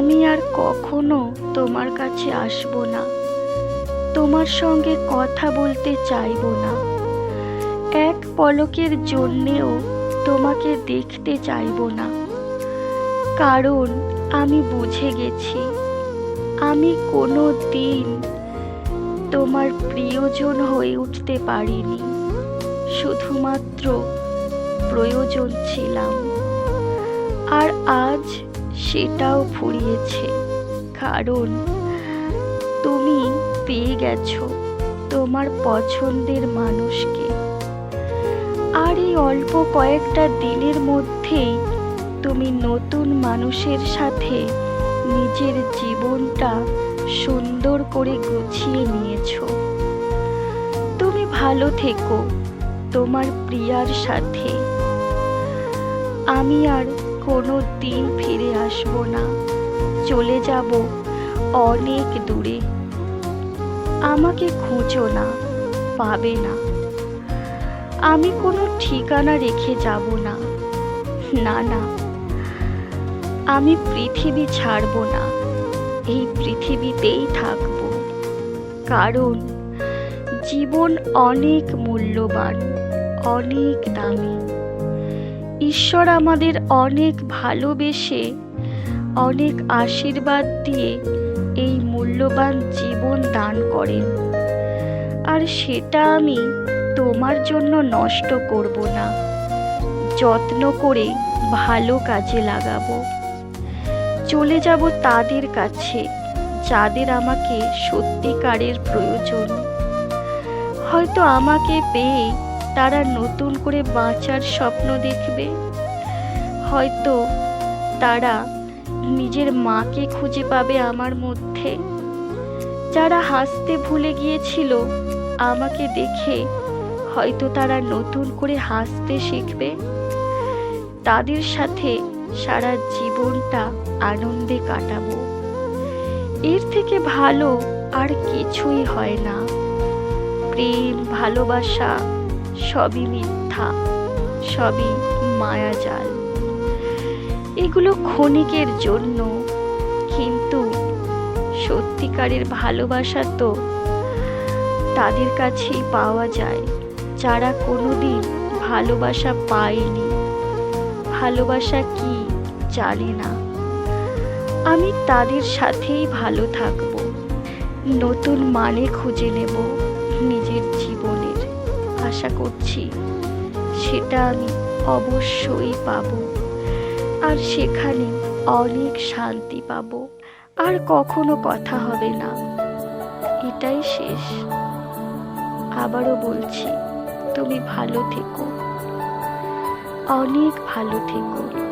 আমি আর কখনো তোমার কাছে আসব না। তোমার সঙ্গে কথা বলতে চাইব না। এক পলকের জন্যেও তোমাকে দেখতে চাইব না। কারণ আমি বুঝে গেছি, আমি কোনো দিন তোমার প্রিয়জন হয়ে উঠতে পারিনি। শুধুমাত্র প্রয়োজন ছিলাম। আর আজ সেটাও ফুরিয়েছে। কারণ তুমি পেয়ে গেছো তোমার পছন্দের মানুষকে। আর এই অল্প কয়েকটা দিনের মধ্যেই তুমি নতুন মানুষের সাথে নিজের জীবনটা সুন্দর করে গুছিয়ে নিয়েছো। তুমি ভালো থেকো তোমার প্রিয়ার সাথে। আমি আর কোনো দিন ফিরে আসব না। চলে যাব অনেক দূরে। আমাকে খুঁজো না, পাবে না। আমি কোনো ঠিকানা রেখে যাব না। না না, আমি পৃথিবী ছাড়ব না। এই পৃথিবীতেই থাকব। কারণ জীবন অনেক মূল্যবান, অনেক দামি। ঈশ্বর আমাদের অনেক ভালোবেসে, অনেক আশীর্বাদ দিয়ে এই মূল্যবান জীবন দান করেন। আর সেটা আমি তোমার জন্য নষ্ট করব না। যত্ন করে ভালো কাজে লাগাবো। চলে যাব তাদের কাছে, যাদের আমাকে সত্যিকারের প্রয়োজন। হয়তো আমাকে পেয়ে তারা নতুন করে বাঁচার স্বপ্ন দেখবে। হয়তো তারা নিজের মাকে খুঁজে পাবে আমার মধ্যে। যারা হাসতে ভুলে গিয়েছিল আমাকে দেখে হয়তো তারা নতুন করে হাসতে শিখবে। তাদের সাথে সারা জীবনটা আনন্দে কাটাবো। এর থেকে ভালো আর কিছুই হয় না। প্রেম, ভালোবাসা সবই মিথ্যা, সবই মায়াজাল এগুলো ক্ষণিকের জন্য, কিন্তু সত্যিকারের ভালোবাসা তো তাদের কাছেই পাওয়া যায়। যারা কোনোদিন ভালোবাসা পায়নি, ভালোবাসা কি জানে না। আমি তাদের সাথেই ভালো থাকব, নতুন মানে খুঁজে নেব, নিজের আশা করছি। সেটা আমি অবশ্যই পাব। আর সেখানে অনেক শান্তি পাব। আর কখনো কথা হবে না। এটাই শেষ। আবারও বলছি, তুমি ভালো থেকো। অনেক ভালো থেকো।